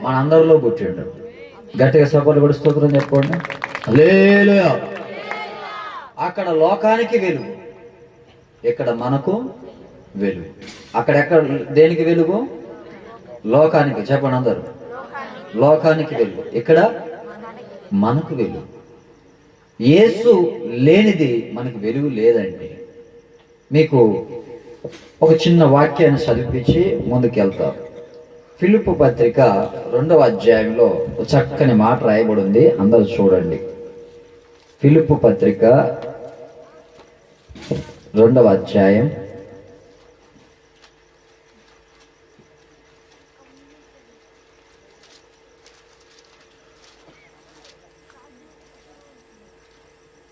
మన అందరిలో పుట్టిండు. గట్టిగా సపోర్ట్ కూడా స్తోత్రం చెప్పుకోండి. హల్లెలూయా. అక్కడ లోకానికి వెలుగు. ఇక్కడ మనకు వెలుగు. అక్కడ ఎక్కడ దేనికి వెలుగు? లోకానికి. చెప్పండి అందరు. లోకానికి వెలుగు. ఇక్కడ మనకు వెలుగు. యేసు లేనిది మనకు వెలుగు లేదండి. మీకు ఒక చిన్న వాక్యాన్ని చదివించి ముందుకెళ్తాం ఫిలిప్ పత్రిక రెండవ అధ్యాయంలో ఒక చక్కని మాట రాయబడి ఉంది అందరూ చూడండి. ఫిలిప్ పత్రిక రెండవ అధ్యాయం.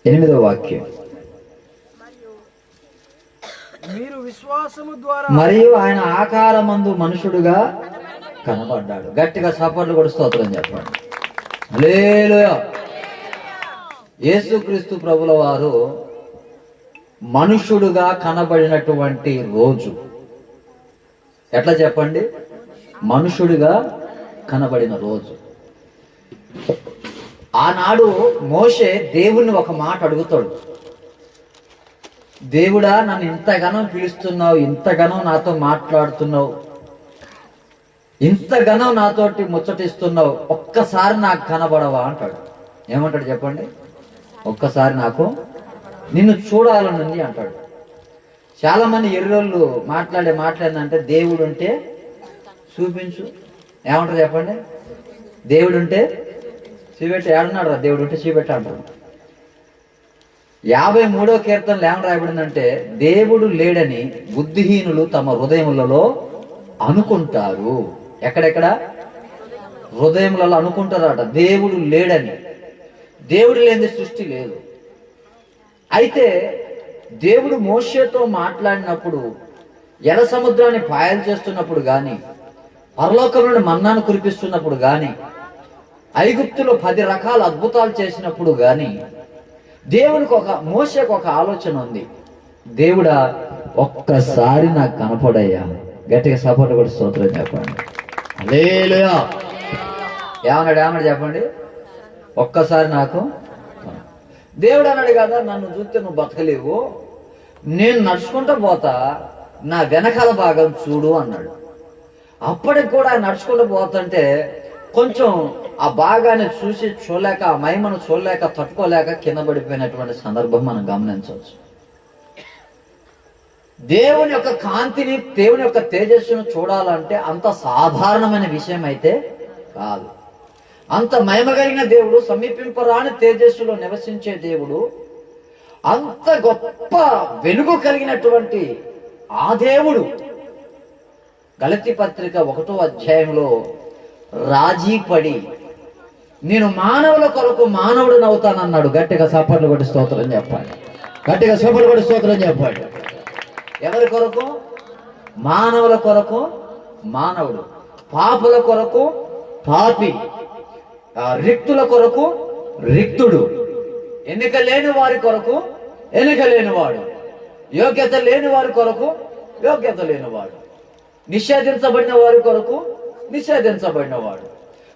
ఎనిమిదవ వాక్యం. మరియు ఆయన ఆకారమందు మనుషుడుగా కనబడ్డాడు. గట్టిగా సపోర్ట్లు కూడా స్తోత్రం చెప్పండి. హల్లెలూయా. యేసుక్రీస్తు ప్రభుల వారు మనుషుడుగా కనబడినటువంటి రోజు. ఎట్లా చెప్పండి? మనుషుడిగా కనబడిన రోజు. ఆనాడు మోషే దేవుణ్ణి ఒక మాట అడుగుతాడు. దేవుడా నన్ను ఇంతగానో పిలుస్తున్నావు ఇంతగానో నాతో మాట్లాడుతున్నావు. ఇంతగానో నాతోటి ముచ్చటిస్తున్నావు ఒక్కసారి నాకు కనబడవా అంటాడు. ఏమంటాడు చెప్పండి? ఒక్కసారి నాకు నిన్ను చూడాలనుంది అంటాడు. చాలా మంది ఎర్రోళ్ళు మాట్లాడే మాట్లాడిందంటే దేవుడు ఉంటే చూపించు. ఏమంటారు చెప్పండి? దేవుడు ఉంటే చూపెట్టి. ఏడున్నాడు రా దేవుడు ఉంటే చూపెట్ట అంటాడు యాభై మూడో కీర్తనలు ఏమని రాయబడిందంటే దేవుడు లేడని బుద్ధిహీనులు తమ హృదయములలో అనుకుంటారు. ఎక్కడెక్కడ? హృదయములలో అనుకుంటారట దేవుడు లేడని. దేవుడు లేని సృష్టి లేదు. అయితే దేవుడు మోషేతో మాట్లాడినప్పుడు ఎడ సముద్రాన్ని పాయలు చేస్తున్నప్పుడు కానీ పరలోకం మన్నాను కురిపిస్తున్నప్పుడు కానీ ఐగుప్తులో పది రకాల అద్భుతాలు చేసినప్పుడు కానీ దేవునికి ఒక మోసకు ఒక ఆలోచన ఉంది. దేవుడా ఒక్కసారి నాకు కనపడయ్యా. గట్టిగా సపోర్ట్ కూడా స్తోత్రం చెప్పండి. ఏమన్నాడు ఏమన్నాడు చెప్పండి? ఒక్కసారి నాకు దేవుడు అన్నాడు కదా నన్ను చూస్తే నువ్వు బతకలేవు. నేను నడుచుకుంటూ పోతా నా వెనకాల భాగం చూడు అన్నాడు. అప్పటికి కూడా నడుచుకుంటూ పోతుంటే కొంచెం ఆ భాగాన్ని చూసి చూడలేక ఆ మహిమను చూడలేక తట్టుకోలేక కింద పడిపోయినటువంటి సందర్భం మనం గమనించవచ్చు. దేవుని యొక్క కాంతిని దేవుని యొక్క తేజస్సును చూడాలంటే అంత సాధారణమైన విషయం అయితే కాదు. అంత మహిమ దేవుడు సమీపింపరాని తేజస్సులో నివసించే దేవుడు అంత గొప్ప వెలుగు కలిగినటువంటి ఆ దేవుడు. గలతి పత్రిక ఒకటో అధ్యాయంలో రాజీ పడి నేను మానవుల కొరకు మానవుడిని అవుతానన్నాడు. గట్టిగా సపర్లు కొట్టి స్తోత్రం చెప్పాలి గట్టిగా సపర్లు కొట్టి స్తోత్రం చెప్పాలి ఎవరి కొరకు? మానవుల కొరకు మానవుడు. పాపుల కొరకు పాపి. రిక్తుల కొరకు రిక్తుడు. ఎన్నిక లేని వారి కొరకు ఎన్నిక లేనివాడు యోగ్యత లేని వారి కొరకు యోగ్యత లేనివాడు నిషేధించబడిన వారి కొరకు నిషేధించబడినవాడు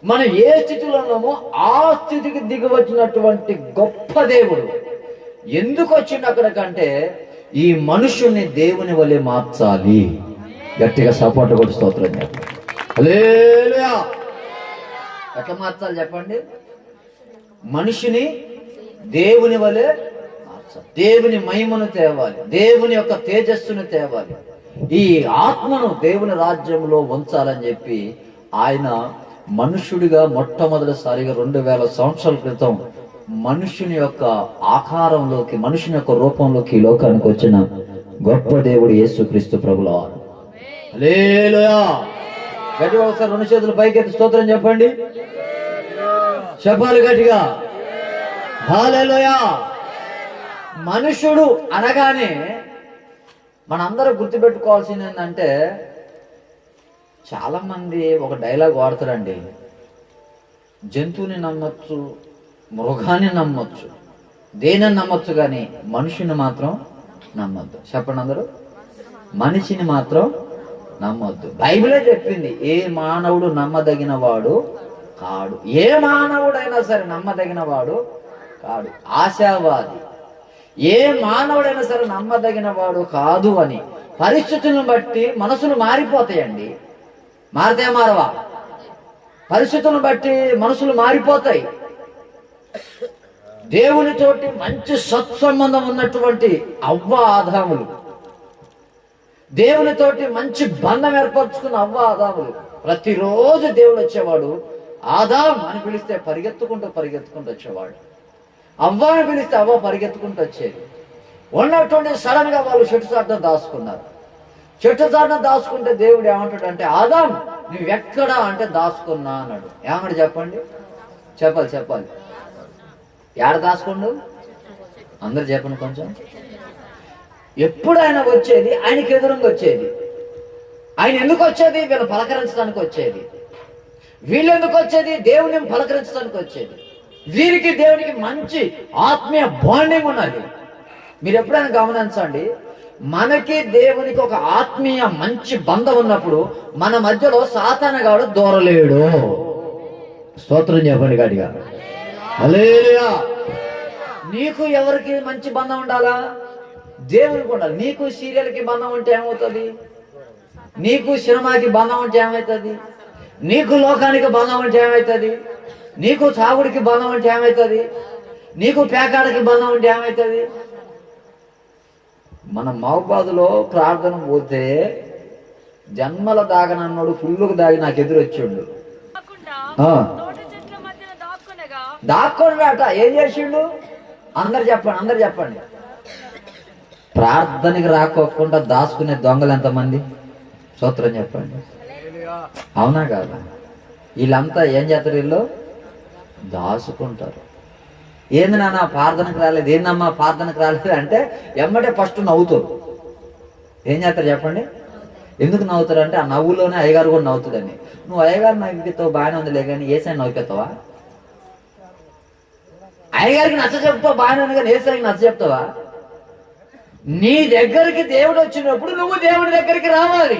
మనం ఏ స్థితిలో ఉన్నామో ఆ స్థితికి దిగి వచ్చినటువంటి గొప్ప దేవుడు. ఎందుకు వచ్చిండు అక్కడికంటే ఈ మనుషుల్ని దేవుని వలె మార్చాలి. గట్టిగా సపోర్ట్ కూడా స్తోత్రం ఎట్లా మార్చాలి చెప్పండి? మనిషిని దేవుని వలె మార్చాలి. దేవుని మహిమను తేవాలి. దేవుని యొక్క తేజస్సును తేవాలి. ఈ ఆత్మను దేవుని రాజ్యంలో ఉంచాలని చెప్పి ఆయన మనుషుడిగా మొట్టమొదటిసారిగా రెండు వేల సంవత్సరాల క్రితం మనుషుని యొక్క ఆకారంలోకి మనుషుని యొక్క రూపంలోకి లోకానికి వచ్చిన గొప్ప దేవుడు యేసుక్రీస్తు ప్రభుల. గట్టిగా ఒకసారి రెండు చేతులు పైకెత్తి స్తోత్రం చెప్పండి. చెప్పాలి గట్టిగా. హాలేలోయా మనుషుడు అనగానే మనందరూ గుర్తుపెట్టుకోవాల్సింది ఏంటంటే చాలా మంది ఒక డైలాగ్ వాడతారండి. జంతువుని నమ్మొచ్చు మృగాన్ని నమ్మొచ్చు. దేనిని నమ్మొచ్చు కానీ మనిషిని మాత్రం నమ్మొద్దు. చెప్పండి అందరూ? మనిషిని మాత్రం నమ్మొద్దు. బైబిలే చెప్పింది ఏ మానవుడు నమ్మదగిన వాడు కాడు. ఏ మానవుడైనా సరే నమ్మదగిన వాడు కాడు. ఆశావాది. ఏ మానవుడైనా సరే నమ్మదగిన వాడు కాదు అని. పరిస్థితులను బట్టి మనసులు మారిపోతాయండి. మారితే మారవా? పరిస్థితులను బట్టి మనసులు మారిపోతాయి. దేవునితోటి మంచి సత్సంబంధం ఉన్నటువంటి అవ్వ ఆదాములు. దేవునితోటి మంచి బంధం ఏర్పరచుకున్న అవ్వ ఆదాములు. ప్రతిరోజు దేవుడు వచ్చేవాడు. ఆదాం అని పిలిస్తే పరిగెత్తుకుంటూ పరిగెత్తుకుంటూ వచ్చేవాడు. అవ్వ అని పిలిస్తే అవ్వ పరిగెత్తుకుంటూ వచ్చేది. ఉన్నటువంటి సడన్గా వాళ్ళు చెట్టు చాటున దాచుకున్నారు. చెట్టు చాటున దాచుకుంటే దేవుడు ఏమంటాడు అంటే ఆదాం నువ్వెక్కడా? అంటే దాచుకున్నా అన్నాడు. ఏమన్నాడు చెప్పండి? చెప్పాలి చెప్పాలి. ఏడ దాచుకోండు? అందరు చెప్పండి కొంచెం. ఎప్పుడు ఆయన వచ్చేది ఆయనకి ఎదురుగా వచ్చేది. ఆయన ఎందుకు వచ్చేది? వీళ్ళు పలకరించడానికి వచ్చేది. వీళ్ళు ఎందుకు వచ్చేది? దేవుని పలకరించడానికి వచ్చేది. వీరికి దేవునికి మంచి ఆత్మీయ బాండింగ్ ఉన్నది. మీరు ఎప్పుడైనా గమనించండి మనకి దేవునికి ఒక ఆత్మీయ మంచి బంధం ఉన్నప్పుడు మన మధ్యలో సాతానగాడు దూరలేడు. స్తోత్రం చెప్పండి గడిగా నీకు ఎవరికి మంచి బంధం ఉండాలా? దేవునికి ఉండాలి. నీకు సీరియల్కి బంధం ఉంటే ఏమవుతుంది? నీకు సినిమాకి బంధం ఉంటే ఏమవుతుంది? నీకు లోకానికి బంధం ఉంటే ఏమవుతుంది? నీకు తాగుడికి బంధం ఉంటే ఏమవుతుంది? నీకు పేకాడకి బంధం ఉంటే ఏమవుతుంది? మన మహబాదులో ప్రార్థన పోతే జన్మల దాగనన్నాడు ఫుల్లుకు దాగి నాకు ఎదురు దాక్కున్నాట వేట ఏం చేసిండు? అందరు చెప్పండి అందరు చెప్పండి. ప్రార్థనకి రాకోకుండా దాచుకునే దొంగలు ఎంతమంది? సూత్రం చెప్పండి. అవునా కాదా? వీళ్ళంతా ఏం చేస్తారు వీళ్ళు? దాచుకుంటారు. ఏంది నాన్న ప్రార్థనకు రాలేదు? ఏందమ్మా ప్రార్థనకు రాలేదు అంటే ఎమ్మటే ఫస్ట్ నవ్వుతారు. ఏం చేస్తారు చెప్పండి? ఎందుకు నవ్వుతారు అంటే ఆ నవ్వులోనే అయ్యగారు కూడా నవ్వుతుందని నువ్వు అయ్యగారు నవ్వుతావు బాగానే ఉందిలే కానీ ఏసైనా నవ్వుతావా అయ్యగారికి నచ్చ చెప్తావు? బాగానే కానీ ఏసైకి నచ్చ చెప్తావా? నీ దగ్గరికి దేవుడు వచ్చినప్పుడు నువ్వు దేవుడి దగ్గరికి రావాలి.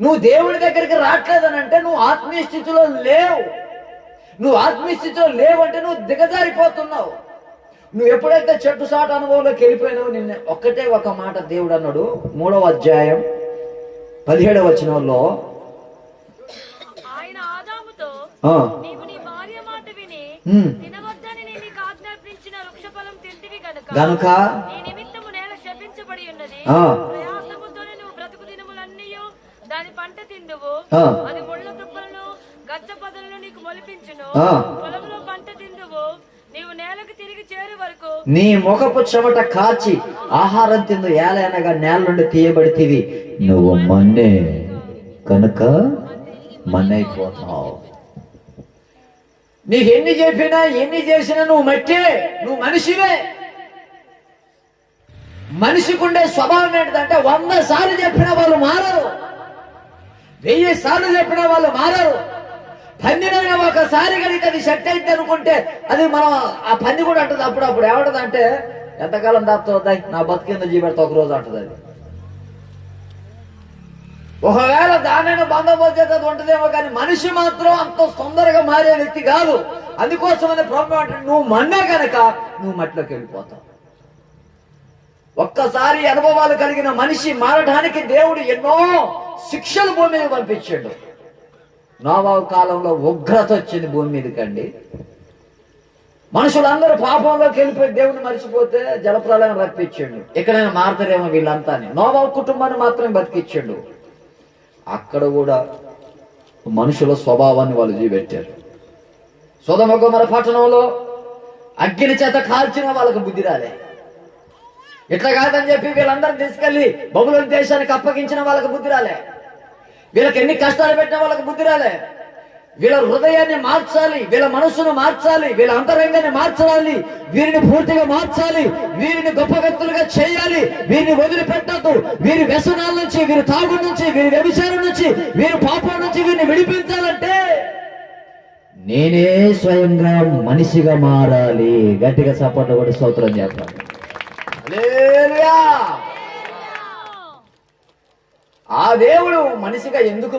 నువ్వు దేవుడి దగ్గరికి రావట్లేదని అంటే నువ్వు ఆత్మీయ స్థితిలో లేవు. నువ్వు ఆత్మీయ స్థితిలో లేవంటే నువ్వు దిగజారిపోతున్నావు. నువ్వు ఎప్పుడైతే చెట్టు సాటు అనుభవంలోకి వెళ్ళిపోయినావు నిన్న ఒక్కటే ఒక మాట దేవుడు అన్నాడు. మూడవ అధ్యాయం పదిహేడవ వచనంలో దినములన్నీ దాని పంట తిందువు. ఆ. అది ముళ్ళ తుప్పలను గచ్చ పొదలను నీకు మొలిపించును. పొలంలో పంట తిందువు. నీవు నేలకు తిరిగి చేరు వరకు నీ ముఖపు చెమట కాచి ఆహారం తిందు. ఏలైనగా నేల నుండి తీయబడితివి. నువ్వు మన్నే. కనుక మన్నైపోతావు. నీకు ఎన్ని చెప్పినా ఎన్ని చేసినా నువ్వు మట్టే నువ్వు మనిషివే. మనిషికి ఉండే స్వభావం ఏంటంటే వంద సార్లు చెప్పిన వాళ్ళు మారరు. వెయ్యి సార్లు చెప్పిన వాళ్ళు మారరు. పందిన ఒకసారి కనుక అది సెట్ అయింది అనుకుంటే అది మనం ఆ పంది కూడా అంటది అప్పుడప్పుడు. ఏమంటది అంటే ఎంతకాలం దాపుతుంది నా బతికింద జీబెడతా ఒక రోజు అంటది అది. ఒకవేళ దానైనా బంధపోతే ఉంటుందేమో కానీ మనిషి మాత్రం అంత తొందరగా మారే వ్యక్తి కాదు. అందుకోసమని ప్రభు అంటే నువ్వు మన్నే కనుక నువ్వు మట్టిలోకి వెళ్ళిపోతావు. ఒక్కసారి అనుభవాలు కలిగిన మనిషి మారడానికి దేవుడు ఎన్నో శిక్షలు భూమి మీద పంపించాడు. నోవావు కాలంలో ఉగ్రత వచ్చింది భూమి మీదకండి మనుషులందరూ పాపంలోకి వెళ్ళిపోయి దేవుని మర్చిపోతే జలప్రలయం రప్పించాడు. ఎక్కడైనా మారతారేమో వీళ్ళంతా అని. నోవావు కుటుంబాన్ని మాత్రమే బతికిచ్చాడు. అక్కడ కూడా మనుషుల స్వభావాన్ని వాళ్ళు జీవెట్టారు సోదమగోమర పట్టణంలో అగ్ని చేత కాల్చిన వాళ్ళకు బుద్ధి రాలే. ఇట్లా కాదని చెప్పి వీళ్ళందరిని తీసుకెళ్ళి బబులోని దేశానికి అప్పగించిన వాళ్ళకి బుద్ధి రాలే. వీళ్ళకి ఎన్ని కష్టాలు పెట్టిన వాళ్ళకి బుద్ధి రాలే. వీళ్ళ హృదయాన్ని మార్చాలి వీళ్ళ మనస్సును మార్చాలి వీళ్ళ అంతరంగాన్ని మార్చాలి వీరిని పూర్తిగా మార్చాలి వీరిని గొప్ప వ్యక్తులుగా చేయాలి వీరిని వదిలిపెట్టద్దు. వీరి వ్యసనాల నుంచి వీరి తాగు నుంచి వీరి వ్యభిచారం నుంచి వీరి పాపం నుంచి వీరిని విడిపించాలంటే నేనే స్వయంగా మనిషిగా మారాలి. గట్టిగా సపోర్ట్ కూడా స్తోత్రం చేస్తాను ఆ దేవుడు మనిషిగా ఎందుకు